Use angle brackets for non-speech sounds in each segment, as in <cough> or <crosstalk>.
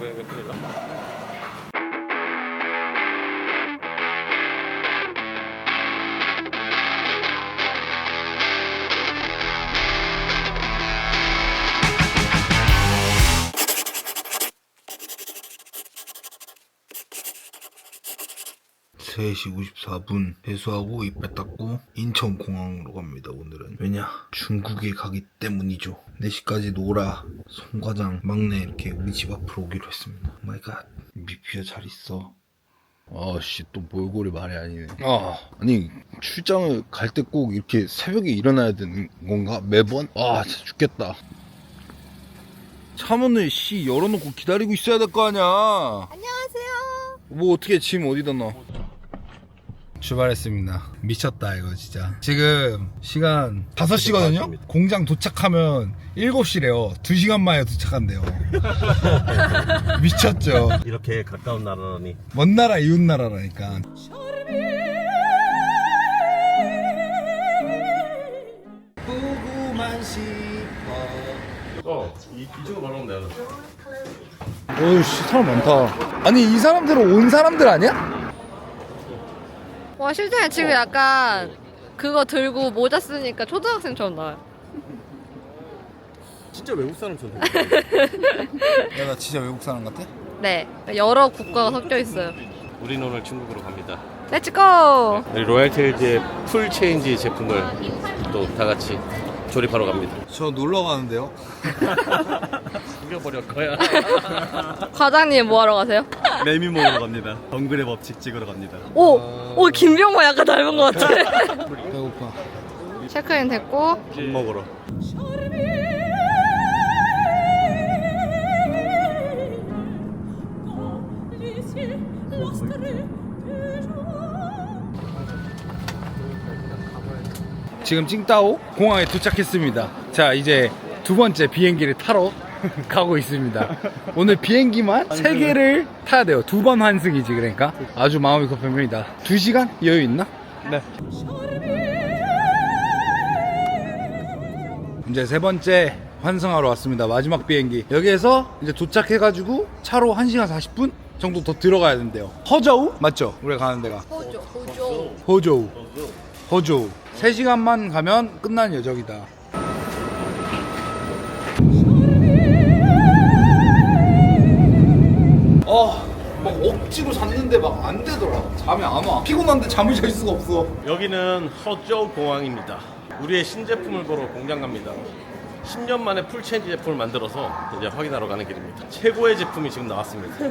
왜, 왜 큰일 3시 54분 배수하고 이빨 닦고 인천공항으로 갑니다 오늘은. 왜냐? 중국에 가기 때문이죠. 4시까지 놀아. 송과장 막내 이렇게 우리 집 앞으로 오기로 했습니다. Oh 마이갓 미피야 잘 있어. 아씨 또 몰골이 말이 아니네. 아. 아니 출장을 갈 때 꼭 이렇게 새벽에 일어나야 되는 건가? 매번? 아 진짜 죽겠다. 차 문을 씨 열어놓고 기다리고 있어야 될 거 아니야. 안녕하세요. 뭐 어떻게 짐 어디다 놔? 출발했습니다. 미쳤다 이거 진짜. 지금 시간 5시거든요? 공장 도착하면 7시래요. 2시간 만에 도착한대요. <laughs> 미쳤죠? 이렇게 가까운 나라라니. 먼 나라 이웃 나라라니까. 보고만 싶어. 어, 이, 이쪽으로 오면 돼. 어이씨 사람 많다. 아니 이 사람들은 온 사람들 아니야? 와 실장이 지금 약간 그거 들고 모자 쓰니까 초등학생처럼 나와요. 진짜 외국 사람처럼. <laughs> 내가 진짜 외국 사람 같아? 네, 여러 국가가 섞여 있어요. 우리는 오늘 중국으로 갑니다. 렛츠 고! 우리 로얄테일즈의 풀 체인지 제품을 또 다 같이 조립하러 갑니다. 저 놀러 가는데요 <laughs> 죽여버릴 거야. <laughs> 과장님 뭐 하러 가세요? 매미 먹으러 갑니다. 덩그레 법칙 찍으러 갑니다. 오, 오 김병모 약간 닮은 것 같아. <laughs> 배고파 체크인 됐고 밥 먹으러. 지금 칭따오 공항에 도착했습니다. 자, 이제 두 번째 비행기를 타러 <laughs> 가고 있습니다. 오늘 비행기만 세 개를 타야 돼요. 두 번 환승이지, 그러니까. 아주 마음이 급합니다. 두 시간 여유 있나? 네. 이제 세 번째 환승하러 왔습니다. 마지막 비행기. 여기에서 이제 도착해가지고 차로 1시간 40분 정도 더 들어가야 된대요. 허저우? 맞죠? 우리가 가는 데가. 호조, 호조. 호조우. 호조우. 3시간만 가면 끝나는 여정이다. 아, 막 억지로 잤는데 막 안 되더라. 잠이 안 와. 피곤한데 잠을 잘 수가 없어. 여기는 허저우 공항입니다. 우리의 신제품을 보러 공장 갑니다. 10년 만에 풀 체인지 제품을 만들어서 이제 확인하러 가는 길입니다. 최고의 제품이 지금 나왔습니다. <laughs>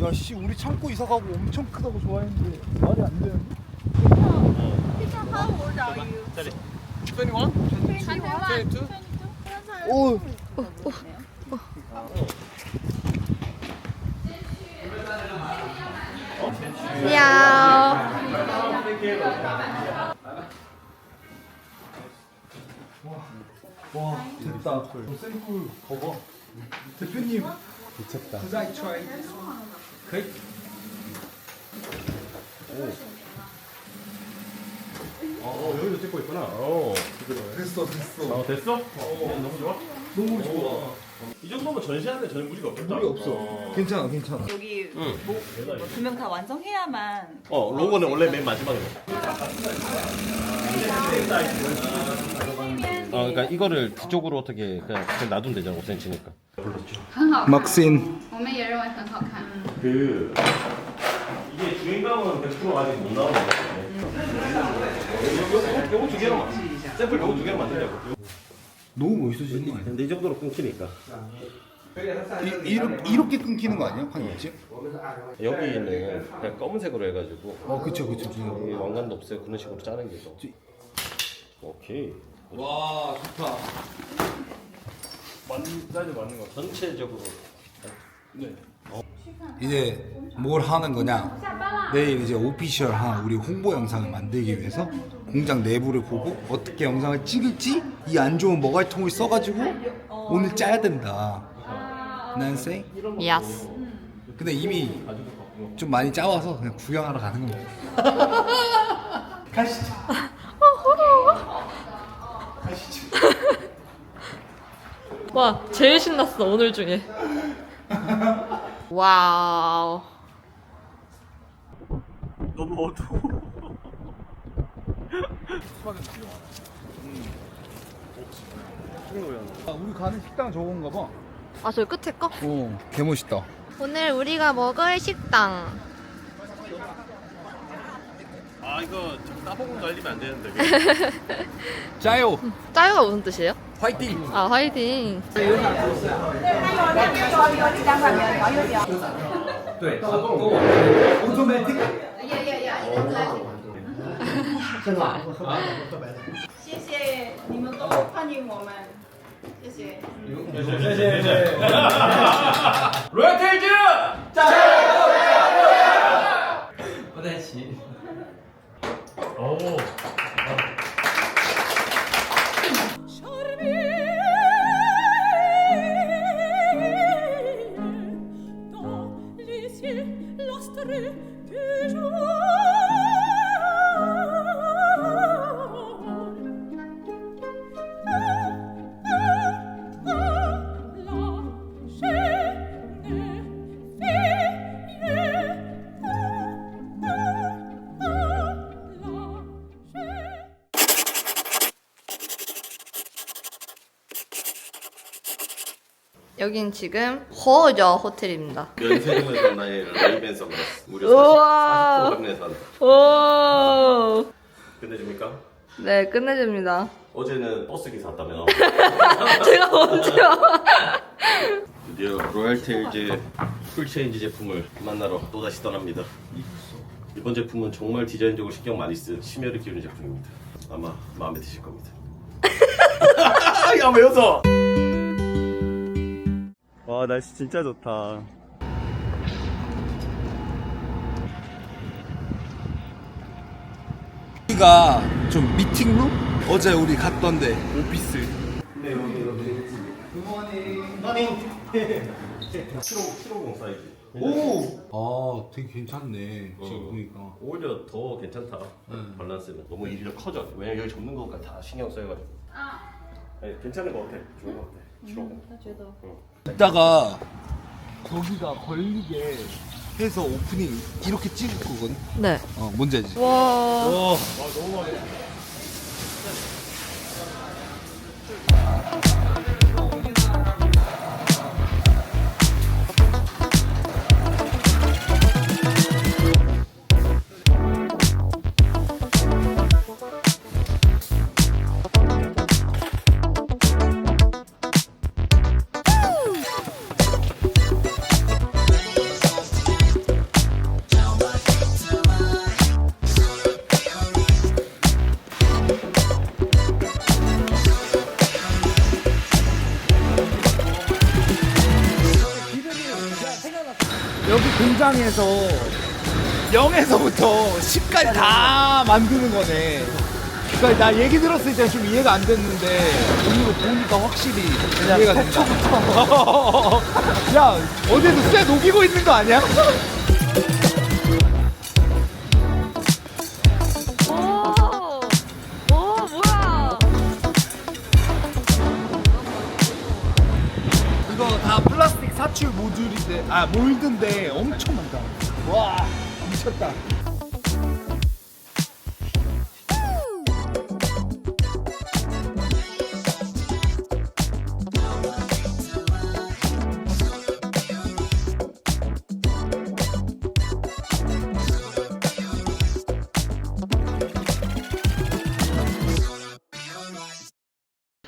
야, 씨, 우리 창고 이사 가고 엄청 크다고 좋아했는데 말이 안 되는데. 오, 야. 와, 됐다. 저 샘플 봐봐. 대표님. 미쳤다. Could I try this one? 그래? 어, 여기도 찍고 있구나. 어, 됐어, 됐어. 어 됐어? 어, 너무 좋아? 너무 좋아. 이 정도면 전시하는데 전혀 무리가 없겠다. 무리 없어. 어, 괜찮아, 괜찮아. 여기 뭐 두 명 다 완성해야만 어, 로고는 원래 맨 마지막에. 어, 그러니까 이거를 뒤쪽으로 어떻게 그냥, 그냥 놔두면 되잖아, 5cm니까. 막신. 我们也认为很好看。 그 이게 주인감은 100% 아직 못 나오는 것 같아. 요거, 요거 두 개로 샘플 요거 두 개로 만들자고. 너무 멋있어지는 거 아니야? 근데 이 정도로 끊기니까. 이, 이렇게, 이렇게 끊기는 거 아니야? 판이지? 여기는 그냥 검은색으로 해가지고 어 그쵸 그쵸 이 왕관도 없어요. 그런 식으로 짜는 게 더. 오케이. 와 좋다 전체적으로 이제 뭘 하는 거냐? 내일 이제 오피셜한 우리 홍보 영상을 만들기 위해서 공장 내부를 보고 어떻게 영상을 찍을지 이 안 좋은 머갈통을 써가지고 오늘 짜야 된다. 난 쎄? 예스. 근데 이미 좀 많이 짜와서 그냥 구경하러 가는 겁니다. 가시죠. 와, 제일 신났어, 오늘 중에. <laughs> 와우. 너무 어두워. 아, 우리 가는 식당 저건가 봐 아, 저 끝에 거? 어, 개멋있다. 오늘 우리가 먹을 식당. 아 이거 좀 따봉은 날리면 안 되는데. <laughs> 짜요. 짜요가 무슨 뜻이에요? 화이팅. 아, 화이팅. 네, 谢谢你们都欢迎我们，谢谢。 dans nostri, 여긴 지금 허저 호텔입니다. 면세점에서 나의 레이벤 선글라스 무려 우와. 40% 할인해서 한다. 오. 끝내줍니까? 네, 끝내줍니다. 어제는 버스 기사 왔다며. <laughs> 제가 먼저. 드디어 로얄테일즈 풀체인지 제품을 만나러 또다시 떠납니다. 이번 제품은 정말 디자인적으로 신경 많이 쓴 심혈을 기울인 제품입니다. 아마 마음에 드실 겁니다. <laughs> 야, 왜 웃어? 와 날씨 진짜 좋다. 여기가 좀 미팅룸? 어제 우리 갔던데 오피스. 키로 키로공 사이즈. 오. 아, 되게 괜찮네. 지금 보니까. 오히려 더 괜찮다. 밸런스는 너무 일려 커져. 왜냐면 여기 접는 거가 다 신경 써가지고. 네, 괜찮은 거 같아. 좋은 거 같아. 키로공. 이따가 거기가 걸리게 해서 오프닝 이렇게 찍을 거거든. 네. 어, 뭔지 알지? 와. 여기 공장에서 0에서부터 10까지 다 만드는 거네. 그러니까 나 얘기 들었을 때 좀 이해가 안 됐는데 오늘 보니까 확실히 이해가 된다. <laughs> 야 어제도 쇠 녹이고 있는 거 아니야? 사출 모듈인데 아 몰드인데 엄청 많다. 와 미쳤다.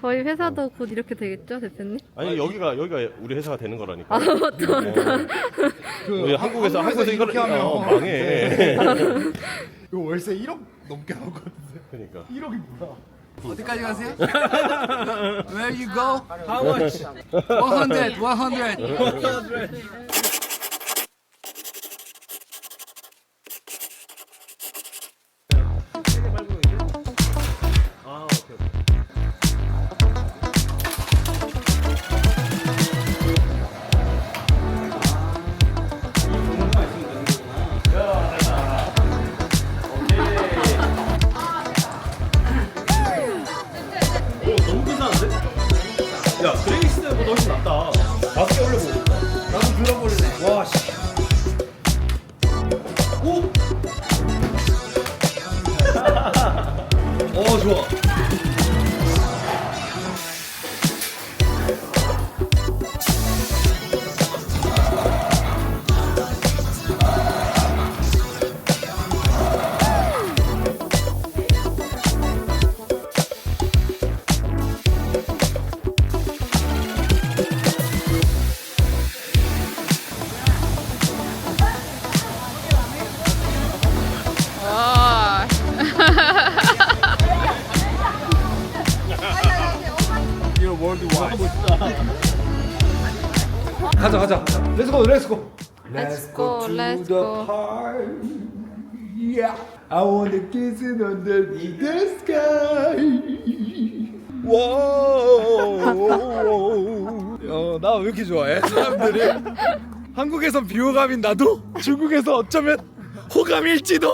저희 음, 회사도 어. 곧 이렇게 되겠죠, 대표님? 아니 여기가 여기가 우리 회사가 되는 거라니까. 아, 맞다. 네. 그 우리 한국에서 한국에서 이렇게 이거를 하면 어, 어 망해. 네. <laughs> 이거 월세 1억 넘게 나오거든요. 그러니까. 1억이 뭐야? 어디까지 가세요? <laughs> Where you go? How much? <laughs> 100, 100. 가자, 가자. 렛츠고, 렛츠고. Let's go, let's go. Yeah, I wanna kiss it underneath the sky. 어, 나 왜 이렇게 좋아해? 사람들이 한국에선 비호감인 나도 중국에서 어쩌면 호감일지도.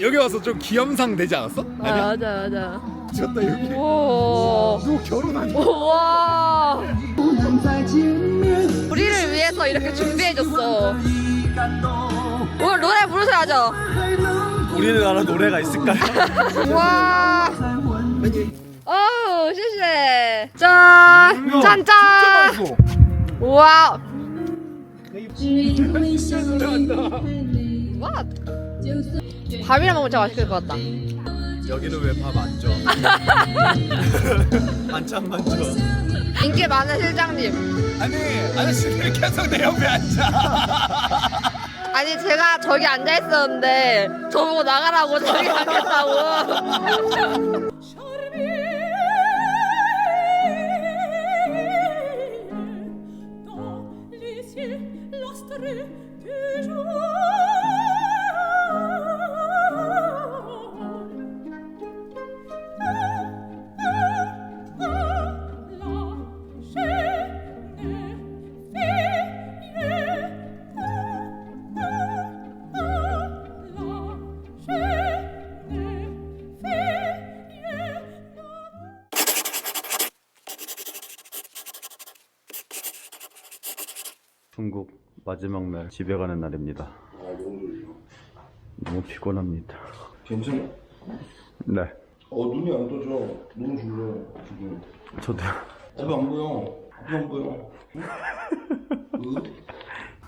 여기 와서 좀 기염상 되지 않았어? 아, 맞아, 맞아. 미쳤다 여기. 오. 너 결혼하니? 와. 우리를 위해서 이렇게 준비해줬어. 오늘 노래 부르셔야죠. 우리나라 노래가 있을까요? 와. 어우, 시시해. 짠. 짠, 짠. 와. 와. 밥이랑 먹으면 진짜 맛있을 것 같다. 여기는 왜 밥 안 줘? <laughs> 반찬만 줘. 인기 많은 실장님. 아니 아저씨들 계속 내 옆에 앉아. <laughs> 아니 제가 저기 앉아 있었는데 저보고 나가라고 저기 앉겠다고. Charmille <laughs> 마지막 날 집에 가는 날입니다. 너무 피곤합니다. 괜찮아? 네. 어 눈이 안 떠져. 너무 졸려 지금. 저도 앞이 안 보여. 앞이 안 보여.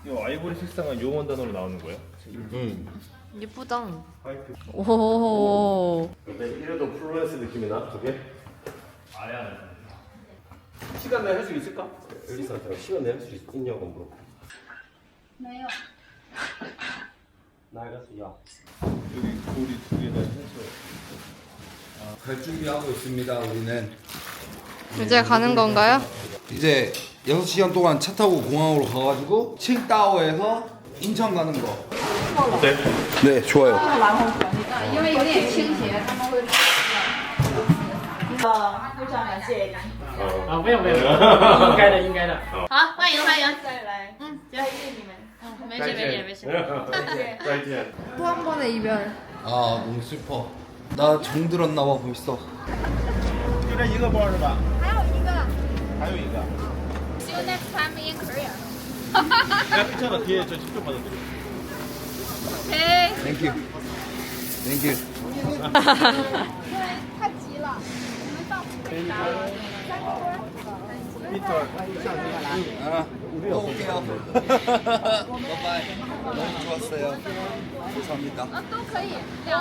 이 아이보리 색상은 용원 단어로 나오는 거예요? 예쁘다. 오. 근데 이래도 플로렌스 느낌이 나? 저게? 아야. 시간 내에 할수 있을까? 엘리스한테 시간 내에 할수 있냐고 물어. 没有. 나이가 야. 여기 돌이 두 개다 해서 갈 준비하고 있습니다. 우리는 이제 가는 건가요? 이제 6시간 동안 차 타고 공항으로 가가지고 칭다오에서 인천 가는 거. 어때? 네, 좋아요. 呃，非常感谢你。啊，不用不用，应该的应该的。好，欢迎欢迎，再来，嗯，谢谢你们，嗯， <laughs> 没事没事没事。 파이팅. 또 한 번의 이별. 아 너무 슬퍼. 나 정들었나 봐 벌써. 就这一个包是吧？还有一个 还有一个。 ，See you next time in Korea。 야 괜찮아 뒤에 저 직접 받아드려. OK。 Thank you. Thank you. 太急了，我们到不 回答了。三个多。 아, 또 올게요. 바이바이. 너무 좋았어요. 감사합니다. 啊，都可以。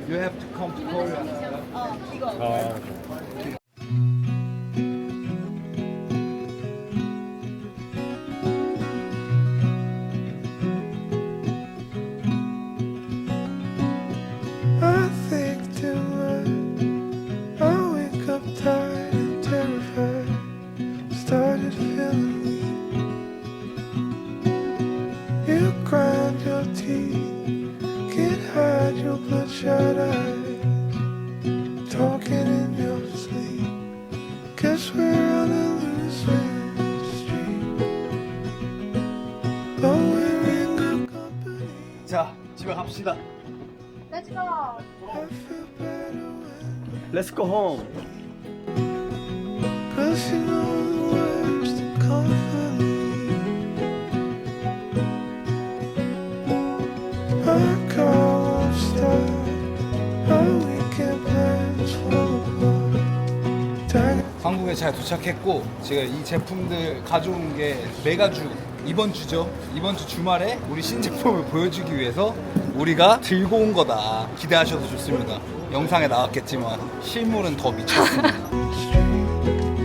You have to come to Korea. 哦，一个。 갑시다. Let's go. Let's go home. cause you know the words to comfort me. Our car won't start, our weekend plans fall apart. 한국에 잘 도착했고 제가 이 제품들 가져온 게 매가주 이번 주죠. 이번 주 주말에 우리 신제품을 보여주기 위해서 우리가 들고 온 거다. 기대하셔도 좋습니다. 영상에 나왔겠지만 실물은 더 미쳤습니다. <laughs>